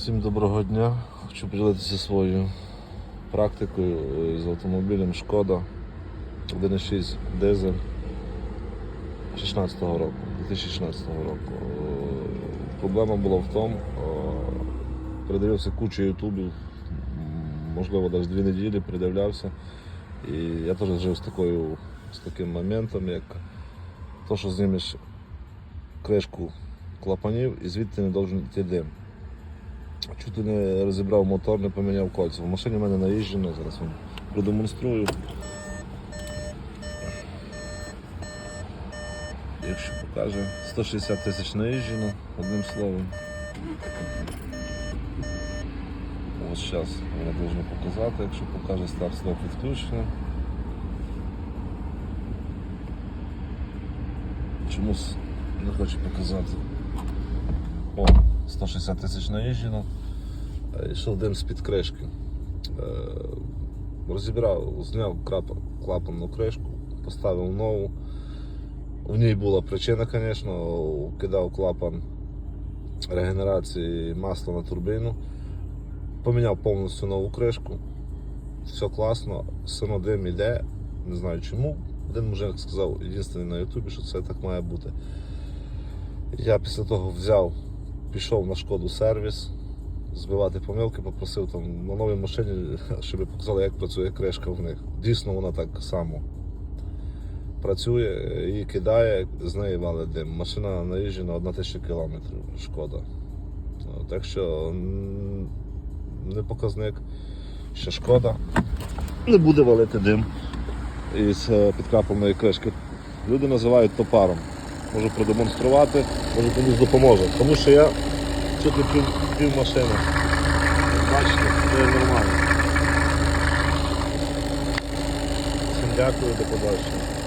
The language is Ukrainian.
Всім доброго дня. Хочу поділитися своєю практикою з автомобілем Шкода 1.6 дизель 16 року, 2016 року. Проблема була в тому, е, передивився кучу ютубів, можливо, навіть дві неділі передивлявся. І я теж жив з, такою, з таким моментом, як то, що знімеш кришку клапанів і звідти не должен йти дим. Чуть не розібрав мотор, не поміняв кольця. В машині в мене наїжджено, зараз вам продемонструю. Якщо покаже, 160 тисяч наїжджено, одним словом. Ось зараз вона повинна показати, якщо покаже старт стоп відключено. Чомусь не хоче показати. О, 160 тисяч наїжджено. Йшов дим з-під кришки. Е, Розібрав, зняв клапанну кришку, поставив нову. В ній була причина, звісно, кидав клапан регенерації масла на турбіну. Поміняв повністю нову кришку. Все класно, одно дим іде, не знаю чому. Один мужик сказав, єдиний на Ютубі, що це так має бути. Я після того взяв, пішов на шкоду сервіс, збивати помилки, попросив там на новій машині, щоб показали, як працює кришка в них. Дійсно, вона так само працює, її кидає, з неї валить дим. Машина наїжджена 1000 кілометрів, шкода. Так що не показник, що шкода не буде валити дим із е, підкрапленої кришки. Люди називають топаром. Можу продемонструвати, може комусь допоможе. Тому що я чуть не пів, пів машини. Бачите, це нормально. Всім дякую, до побачення.